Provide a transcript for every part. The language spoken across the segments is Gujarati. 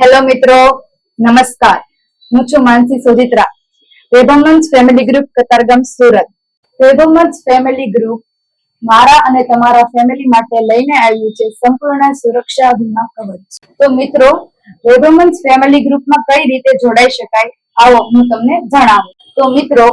હેલો મિત્રો, નમસ્કાર. હું છું માનસી સોજિત્રા. વેભમન્સ ફેમિલી ગ્રુપ, કતારગામ, સુરત. વેભમન્સ ફેમિલી ગ્રુપ મારા અને તમારા ફેમિલી માટે લઈને આવ્યું છે સંપૂર્ણ સુરક્ષા વીમા કવચ. તો મિત્રો વેભમન્સ ફેમિલી ગ્રુપમાં કઈ રીતે જોડાઈ શકાય, આવો હું તમને જણાવું. તો મિત્રો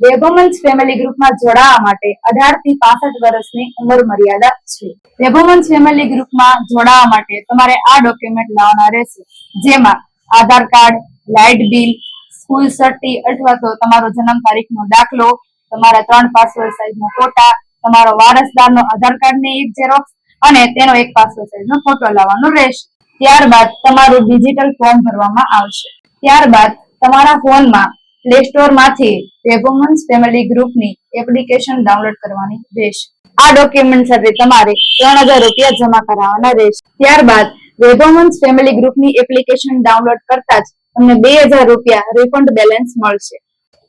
વેભમન્સ ફેમિલી ગ્રુપમાં જોડાવા માટે અઢારથી પાસઠ વર્ષની ઉંમર મર્યાદા છે. વેભોમન્સ ફેમિલી ગ્રુપમાં જોડાવા માટે તમારે આ ડોક્યુમેન્ટ લાવવાના રહેશે. જેમાં Aadhaar card light bill school સર્ટી અથવા તો તમારો જન્મ તારીખનો દાખલો, તમારા ત્રણ પાસપોર્ટ સાઇઝનો ફોટા તમારો વારસદારનો આધાર કાર્ડની એક ઝેરોક્સ અને તેનો એક પાસપોર્ટ સાઇઝનો ફોટો લાવવાનો રહેશે. ત્યારબાદ તમારું ડિજિટલ ફોર્મ ભરવામાં આવશે. ત્યારબાદ તમારા ફોનમાં પ્લે સ્ટોરમાંથી વેભોમન્સ ફેમિલી ગ્રુપની એપ્લિકેશન ડાઉનલોડ કરવાની રહેશે. આ ડોક્યુમેન્ટ સાથે તમારે ત્રણ હજાર રૂપિયા જમા કરાવવાના રહેશે. ત્યારબાદ વેબોમન્સ ફેમિલી ગ્રુપની એપ્લિકેશન ડાઉનલોડ કરતા જ તમને બે હજાર રૂપિયા રિફંડ બેલેન્સ મળશે.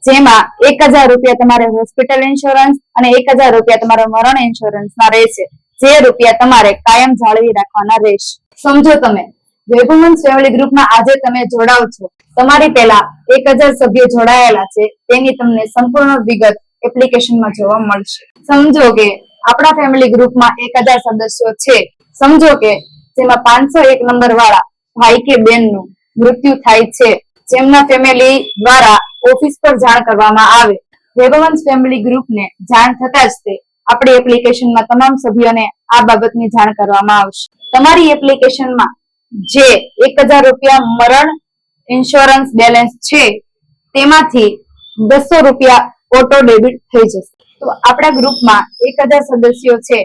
જેમાં એક હજાર રૂપિયા તમારે હોસ્પિટલ ઇન્સ્યોરન્સ અને એક હજાર રૂપિયા તમારા મરણ ઇન્સ્યોરન્સમાં રહેશે. જે રૂપિયા તમારે કાયમ જાળવી રાખવાના રહેશે. સમજો તમે વેબોમન્સ ફેમિલી ગ્રુપમાં આજે તમે જોડાવ છો. તમારી પહેલા એક સભ્યો જોડાયેલા છે, તેની તમને સંપૂર્ણ વિગત એપ્લિકેશનમાં જોવા મળશે. સમજો કે આપણા ફેમિલી ગ્રુપમાં એક સદસ્યો છે. સમજો કે જેમાં પાંચસો એક નંબર વાળા ભાઈ કે બેનનું મૃત્યુ થાય છે. જેમના ફેમિલી દ્વારા ઓફિસ પર જાણ કરવામાં આવે. વેગવંશ ફેમિલી ગ્રુપને જાણ થતા જ તે આપણી એપ્લિકેશનમાં તમામ સભ્યોને આ બાબતની જાણ કરવામાં આવશે. તમારી એપ્લિકેશનમાં જે એક હજાર રૂપિયા મરણ ઇન્સ્યોરન્સ બેલેન્સ છે, તેમાંથી બસો રૂપિયા ઓટો ડેબિટ થઈ જશે. તો આપણા ગ્રુપમાં એક સદસ્યો છે,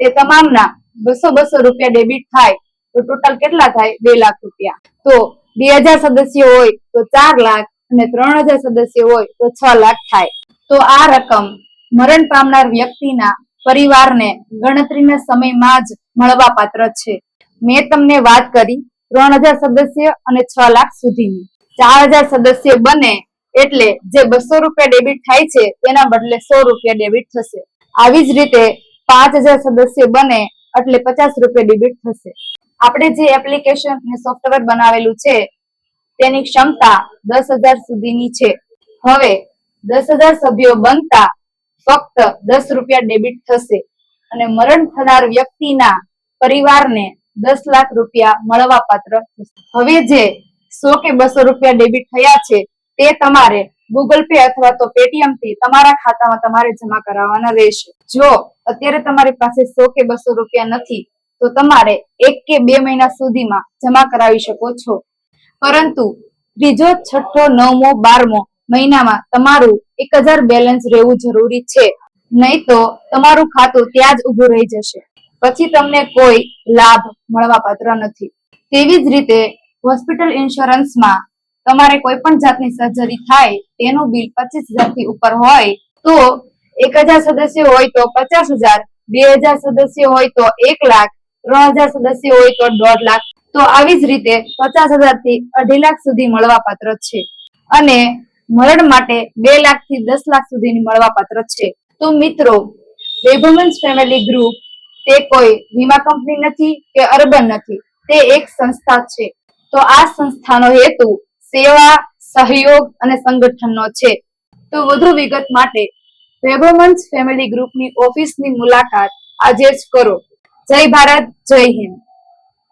તે તમામના બસો બસો રૂપિયા ડેબિટ થાય, તો ટોટલ કેટલા થાય? બે લાખ રૂપિયા. તો બે હજાર સદસ્યો હોય, તો ચાર લાખ અને ત્રણ હજાર સદસ્યો હોય, તો છ લાખ થાય. તો આ રકમ મરણ પામનાર વ્યક્તિના પરિવારને ગણતરીના સમયમાં જ મળવા પાત્ર છે. મેં તમને વાત કરી ત્રણ હજાર સદસ્ય અને છ લાખ સુધીની. ચાર હજાર સદસ્ય બને એટલે જે બસો રૂપિયા ડેબિટ થાય છે તેના બદલે સો રૂપિયા ડેબિટ થશે. આવી જ રીતે પાંચ હજાર સદસ્ય બને એટલે પચાસ રૂપિયા ડેબિટ થશે. આપણે જે એપ્લિકેશન અને સોફ્ટવેર બનાવેલું છે, તેની ક્ષમતા દસ હજાર સુધીની છે. હવે દસ હજાર સભ્યો બનતા ફક્ત દસ રૂપિયા ડેબિટ થશે. અને મરણ થનાર વ્યક્તિના પરિવારને દસ લાખ રૂપિયા મળવા પાત્ર હવે જે સો કે બસો રૂપિયા ડેબિટ થયા છે, તે તમારે ગૂગલ પે અથવા તો પેટીએમથી તમારા ખાતામાં તમારે જમા કરાવવાના રહેશે. જો અત્યારે તમારી પાસે સો કે બસો રૂપિયા નથી, તો તમારે એક કે બે મહિના સુધીમાં જમા કરાવી શકો છો. પરંતુ ત્રીજો, છઠ્ઠો, નવમો, બારમો મહિનામાં તમારું એક હજાર બેલેન્સ રહેવું જરૂરી છે. નહીં તો તમારું ખાતું ત્યાં જ ઉભું રહી જશે. પછી તમને કોઈ લાભ મળવા પાત્ર નથી. તેવી જ રીતે હોસ્પિટલ ઇન્સ્યોરન્સમાં તમારે કોઈ પણ જાતની સર્જરી થાય, તેનું બિલ પચીસથી ઉપર હોય, તો એક હજાર સદસ્ય હોય તો પચાસ હજાર, બે હજાર સદસ્ય હોય તો એક લાખ, ત્રણ હજાર સદસ્ય હોય તો દોઢ લાખ. તો આવી જ રીતે પચાસ હજારથી અઢી લાખ સુધી મળવા પાત્ર છે. અને મરણ માટે બે લાખથી દસ લાખ સુધીની મળવા પાત્ર છે. તો મિત્રો વેભમન્સ ફેમિલી ગ્રુપ તે કોઈ વીમા કંપની નથી કે અર્બન નથી, તે એક સંસ્થા છે. તો આ સંસ્થાનો હેતુ સેવા, સહયોગ અને સંગઠનનો છે. તો વધુ વિગત માટે વેભમન્સ ફેમિલી ગ્રુપની ઓફિસની મુલાકાત આજે જ કરો. જય ભારત, જય હિન્દ.